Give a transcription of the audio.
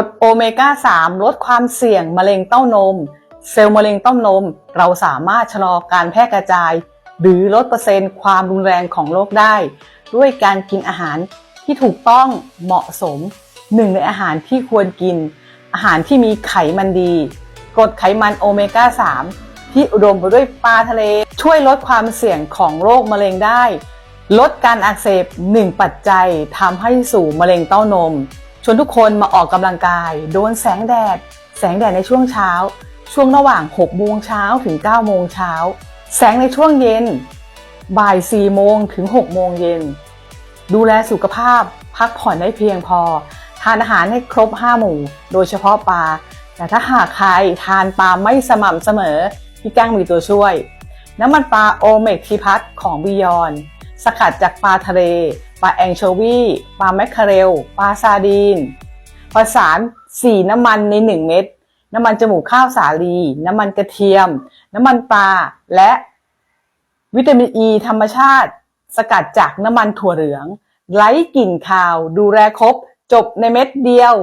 กรดโอเมก้า 3 ลดความเสี่ยงมะเร็งเต้านม เซลล์มะเร็งเต้านม เราสามารถชะลอการแพร่กระจาย หรือลดเปอร์เซ็นต์ความรุนแรงของโรคได้ ด้วยการกินอาหารที่ถูกต้องเหมาะสมหนึ่งในอาหารที่ควรกิน อาหารที่มีไขมันดี กรดไขมันโอเมก้า 3 ที่อุดมไปด้วยปลาทะเล ช่วยลดความเสี่ยงของโรคมะเร็งได้ ลดการอักเสบหนึ่งปัจจัยทำให้สู่มะเร็งเต้านม ชวนทุกคนมาออกกำลังกาย โดนแสงแดด แสงแดดในช่วงเช้า ช่วงระหว่าง6โมงเช้าถึง9โมงเช้า แสงในช่วงเย็น บ่าย4โมงถึง6โมงเย็น ดูแลสุขภาพ พักผ่อนได้เพียงพอ ทานอาหารให้ครบ 5 หมู่ โดยเฉพาะปลา แต่ถ้าหากใครทานปลาไม่สม่ำเสมอ พี่ก้งมีตัวช่วย น้ำมันปลาโอเมกทีพัทของบิยอน สกัดจากปลาทะเล ปลาแองโชวีปลาแมคคาเรลปลาซาดีนผสาน4น้ำมันใน1เม็ดน้ำมันจมูกข้าวสาลี น้ำมันกระเทียม น้ำมันปลาและวิตามินอ e ีธรรมชาติ สกัดจากน้ำมันถั่วเหลือง ไร้กลิ่นคาว ดูแลครบ จบในเม็ดเดียว